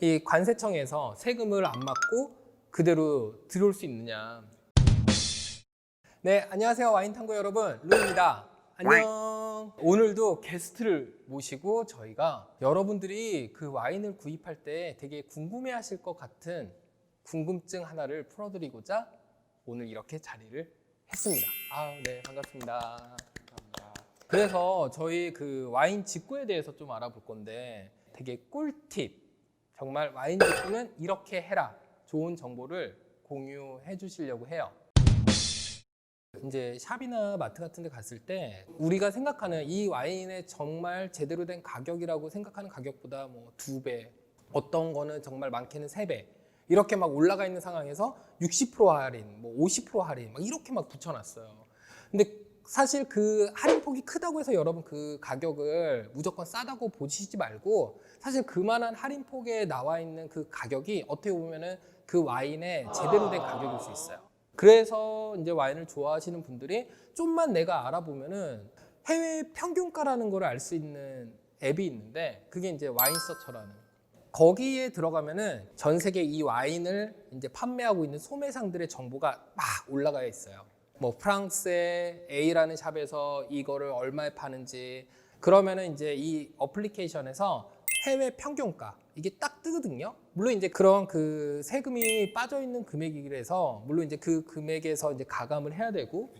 이 관세청에서 세금을 안 맞고 그대로 들어올 수 있느냐. 네, 안녕하세요. 와인탐구 여러분. 루입니다. 안녕. 오늘도 게스트를 모시고 저희가 여러분들이 그 와인을 구입할 때 되게 궁금해 하실 것 같은 궁금증 하나를 풀어드리고자 오늘 이렇게 자리를 했습니다. 아, 네, 반갑습니다. 그래서 저희 그 와인 직구에 대해서 좀 알아볼 건데 되게 꿀팁. 정말 와인 직구는 이렇게 해라. 좋은 정보를 공유해 주시려고 해요. 이제 샵이나 마트 같은 데 갔을 때 우리가 생각하는 이 와인의 정말 제대로 된 가격이라고 생각하는 가격보다 뭐 두 배, 어떤 거는 정말 많게는 세 배. 이렇게 막 올라가 있는 상황에서 60% 할인, 뭐 50% 할인 막 이렇게 막 붙여놨어요. 근데 사실 그 할인 폭이 크다고 해서 여러분 그 가격을 무조건 싸다고 보시지 말고 사실 그만한 할인 폭에 나와 있는 그 가격이 어떻게 보면은 그 와인의 제대로 된 가격일 수 있어요. 그래서 이제 와인을 좋아하시는 분들이 좀만 내가 알아보면은 해외 평균가라는 걸 알 수 있는 앱이 있는데 그게 이제 와인서처라는 거기에 들어가면은 전 세계 이 와인을 이제 판매하고 있는 소매상들의 정보가 막 올라가 있어요. 뭐 프랑스의 A라는 샵에서 이거를 얼마에 파는지 그러면은 이제 이 어플리케이션에서 해외 평균가 이게 딱 뜨거든요. 물론 이제 그런 그 세금이 빠져 있는 금액이라서 물론 이제 그 금액에서 이제 가감을 해야 되고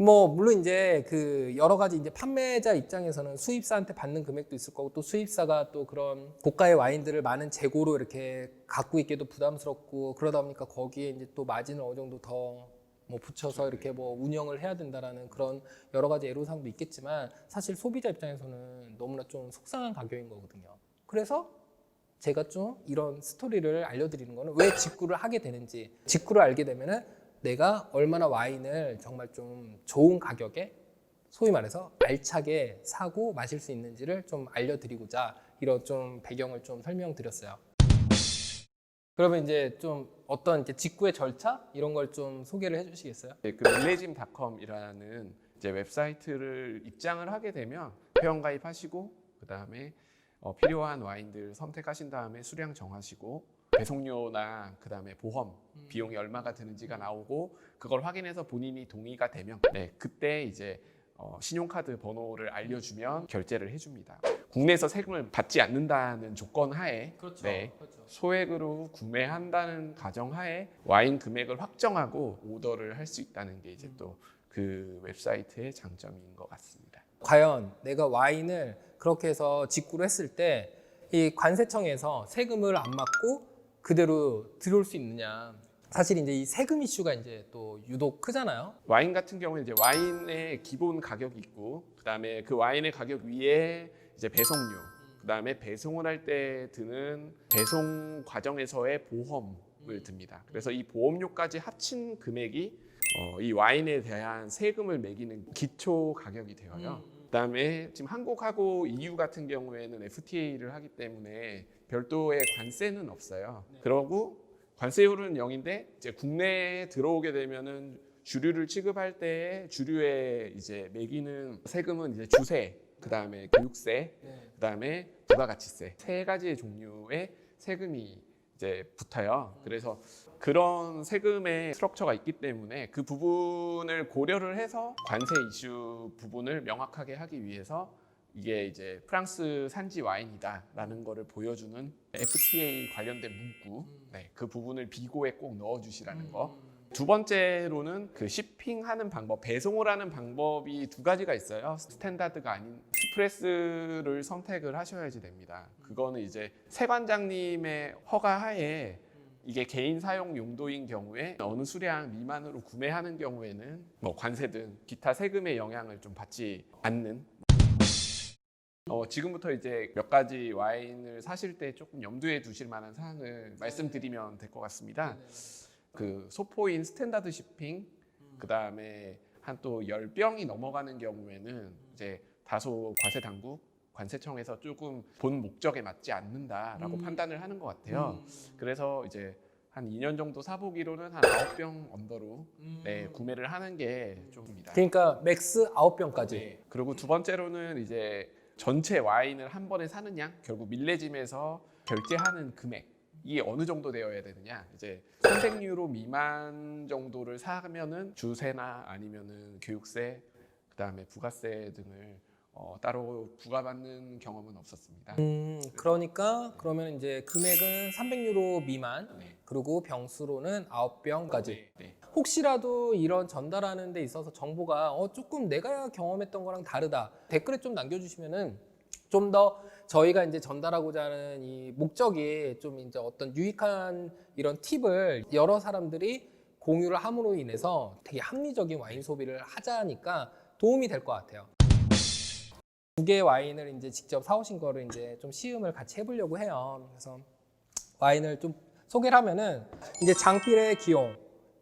뭐 물론 이제 그 여러 가지 이제 판매자 입장에서는 수입사한테 받는 금액도 있을 거고 또 수입사가 또 그런 고가의 와인들을 많은 재고로 이렇게 갖고 있기도 부담스럽고 그러다 보니까 거기에 이제 또 마진을 어느 정도 더 뭐 붙여서 이렇게 뭐 운영을 해야 된다라는 그런 여러 가지 애로사항도 있겠지만 사실 소비자 입장에서는 너무나 좀 속상한 가격인 거거든요. 그래서 제가 좀 이런 스토리를 알려드리는 거는 왜 직구를 하게 되는지 직구를 알게 되면은 내가 얼마나 와인을 정말 좀 좋은 가격에 소위 말해서 알차게 사고 마실 수 있는지를 좀 알려드리고자 이런 좀 배경을 좀 설명드렸어요. 그러면 이제 좀 어떤 이제 직구의 절차? 이런 걸 좀 소개를 해주시겠어요? 네, 그 밀레짐닷컴이라는 이제 웹사이트를 입장을 하게 되면 회원 가입하시고 그 다음에 어, 필요한 와인들 선택하신 다음에 수량 정하시고 배송료나 그 다음에 보험 비용이 얼마가 드는지가 나오고 그걸 확인해서 본인이 동의가 되면 네 그때 이제 어, 신용카드 번호를 알려주면 결제를 해줍니다. 국내에서 세금을 받지 않는다는 조건 하에 그렇죠. 네. 그렇죠. 소액으로 구매한다는 가정 하에 와인 금액을 확정하고 오더를 할 수 있다는 게 이제 또 그 웹사이트의 장점인 것 같습니다. 과연 내가 와인을 그렇게 해서 직구를 했을 때 이 관세청에서 세금을 안 맞고 그대로 들어올 수 있느냐. 사실 이제 이 세금 이슈가 이제 또 유독 크잖아요. 와인 같은 경우는 이제 와인의 기본 가격이 있고 그다음에 그 와인의 가격 위에 이제 배송료 그다음에 배송을 할 때 드는 배송 과정에서의 보험을 듭니다. 그래서 이 보험료까지 합친 금액이 어, 이 와인에 대한 세금을 매기는 기초 가격이 되어요. 그다음에 지금 한국하고 EU 같은 경우에는 FTA를 하기 때문에 별도의 관세는 없어요. 그러고 관세율은 0인데 이제 국내에 들어오게 되면은 주류를 취급할 때 주류에 이제 매기는 세금은 이제 주세, 그다음에 교육세, 네. 그다음에 부가가치세 세 가지의 종류의 세금이 이제 붙어요. 그래서 그런 세금의 스트럭처가 있기 때문에 그 부분을 고려를 해서 관세 이슈 부분을 명확하게 하기 위해서 이게 이제 프랑스 산지 와인이다라는 거를 보여주는 FTA 관련된 문구, 네, 그 부분을 비고에 꼭 넣어주시라는 거. 두 번째로는 그 shipping하는 방법, 배송을 하는 방법이 두 가지가 있어요. 스탠다드가 아닌 스프레스를 선택을 하셔야지 됩니다. 그거는 이제 세관장님의 허가 하에 이게 개인 사용 용도인 경우에 어느 수량 미만으로 구매하는 경우에는 뭐 관세 등 기타 세금의 영향을 좀 받지 않는 어, 지금부터 이제 몇 가지 와인을 사실 때 조금 염두에 두실 만한 사항을 말씀드리면 될 것 같습니다. 그 소포인 스탠다드 shipping 그 다음에 한 또 열 병이 넘어가는 경우에는 이제 다소 과세 당국 관세청에서 조금 본 목적에 맞지 않는다라고 음. 판단을 하는 것 같아요. 그래서 이제 한 2년 정도 사보기로는 한 9병 언더로 네, 구매를 하는 게 좀입니다. 그러니까 맥스 9병까지. 네. 그리고 두 번째로는 이제 전체 와인을 한 번에 사는 양, 결국 밀레짐에서 결제하는 금액 이 어느 정도 되어야 되느냐 이제 300유로 미만 정도를 사면은 주세나 아니면은 교육세 그다음에 부가세 등을 어, 따로 부과받는 경험은 없었습니다. 음, 그러니까 그러면 이제 금액은 300유로 미만 네. 그리고 병수로는 9병까지. 네, 네. 혹시라도 이런 전달하는 데 있어서 정보가 어, 조금 내가 경험했던 거랑 다르다. 댓글에 좀 남겨주시면은 좀 더 저희가 이제 전달하고자 하는 이 목적이 좀 이제 어떤 유익한 이런 팁을 여러 사람들이 공유를 함으로 인해서 되게 합리적인 와인 소비를 하자니까 도움이 될 것 같아요. 두 개의 와인을 이제 직접 사오신 거를 이제 좀 시음을 같이 해보려고 해요. 그래서 와인을 좀 소개를 하면은 이제 장필의 기용.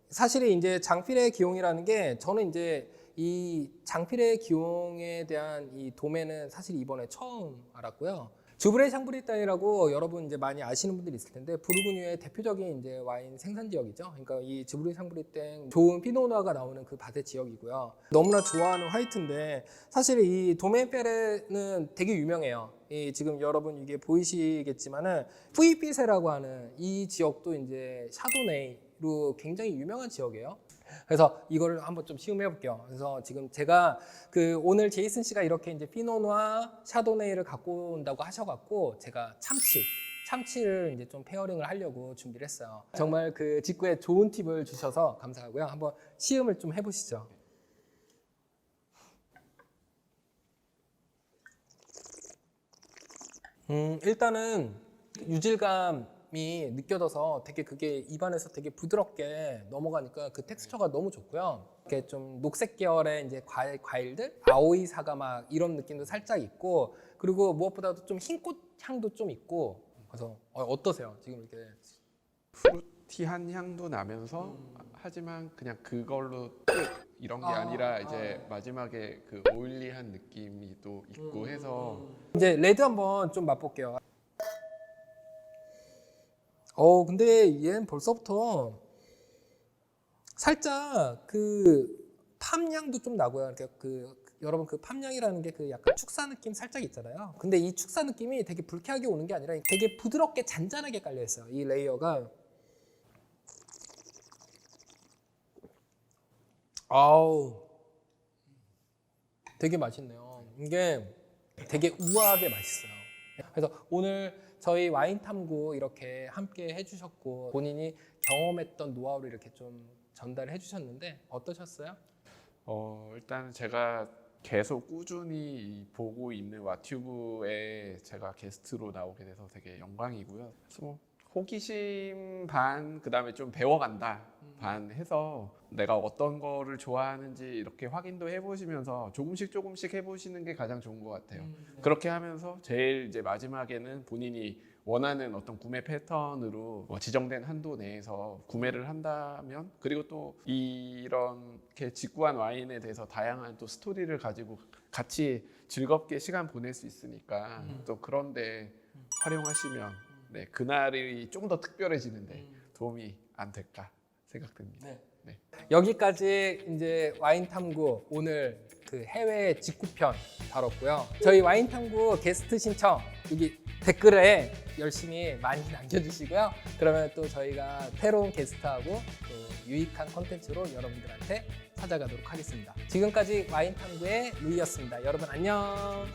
사실은 이제 장필의 기용이라는 게 저는 이제 이 장필의 기용에 대한 이 도매는 사실 이번에 처음 알았고요. 주브레 샹브리땅이라고 여러분 이제 많이 아시는 분들이 있을 텐데 부르고뉴의 대표적인 이제 와인 생산 지역이죠. 그러니까 이 주브레 샹브리땅 좋은 피노누아가 나오는 그 밭의 지역이고요. 너무나 좋아하는 화이트인데 사실 이 도메페레는 되게 유명해요. 이 지금 여러분 이게 보이시겠지만은 푸이피세라고 하는 이 지역도 이제 샤도네이로 굉장히 유명한 지역이에요. 그래서 이거를 한번 좀 시음해 볼게요. 그래서 지금 제가 그 오늘 제이슨 씨가 이렇게 이제 피노누아 샤도네이를 갖고 온다고 하셔갖고 제가 참치 참치를 이제 좀 페어링을 하려고 준비를 했어요. 정말 그 직구에 좋은 팁을 주셔서 감사하고요. 한번 시음을 좀 해보시죠. 음, 일단은 유질감 이 느껴져서 되게 그게 입안에서 되게 부드럽게 넘어가니까 그 텍스처가 너무 좋고요. 이렇게 좀 녹색 계열의 이제 과일, 과일들, 아오이 사과 막 이런 느낌도 살짝 있고 그리고 무엇보다도 좀 흰꽃 향도 좀 있고 그래서 어, 어떠세요? 지금 이렇게 프루티한 향도 나면서 하지만 그냥 그걸로 끝 이런 게 아, 아, 니라 아, 이제 네. 마지막에 그 오일리한 느낌이 또 있고 음, 해서 이제 레드 한번 좀 맛볼게요. 어 근데 얘는 벌써부터 살짝 그 팜향도 좀 나고요. 이렇게 그 여러분 그 팜향이라는 게 그 약간 축사 느낌 살짝 있잖아요. 근데 이 축사 느낌이 되게 불쾌하게 오는 게 아니라 되게 부드럽게 잔잔하게 깔려 있어요. 이 레이어가 아우 되게 맛있네요. 이게 되게 우아하게 맛있어요. 그래서 오늘 저희 와인 탐구 이렇게 함께 해주셨고 본인이 경험했던 노하우를 이렇게 좀 전달해 주셨는데 어떠셨어요? 어, 일단 제가 계속 꾸준히 이 보고 있는 와튜브에 제가 게스트로 나오게 돼서 되게 영광이고요. 그래서 뭐 호기심 반 그 다음에 좀 배워간다 반 해서 내가 어떤 거를 좋아하는지 이렇게 확인도 해보시면서 조금씩 조금씩 해보시는 게 가장 좋은 것 같아요. 그렇게 하면서 제일 이제 마지막에는 본인이 원하는 어떤 구매 패턴으로 뭐 지정된 한도 내에서 구매를 한다면 그리고 또 이렇게 직구한 와인에 대해서 다양한 또 스토리를 가지고 같이 즐겁게 시간 보낼 수 있으니까 음. 또 그런데 활용하시면 네, 그날이 좀 더 특별해지는데 도움이 안 될까 생각됩니다. 네. 네. 여기까지 이제 와인 탐구 오늘 그 해외 직구편 다뤘고요. 저희 와인 탐구 게스트 신청 여기 댓글에 열심히 많이 남겨주시고요. 그러면 또 저희가 새로운 게스트하고 또 유익한 컨텐츠로 여러분들한테 찾아가도록 하겠습니다. 지금까지 와인 탐구의 루이였습니다. 여러분 안녕.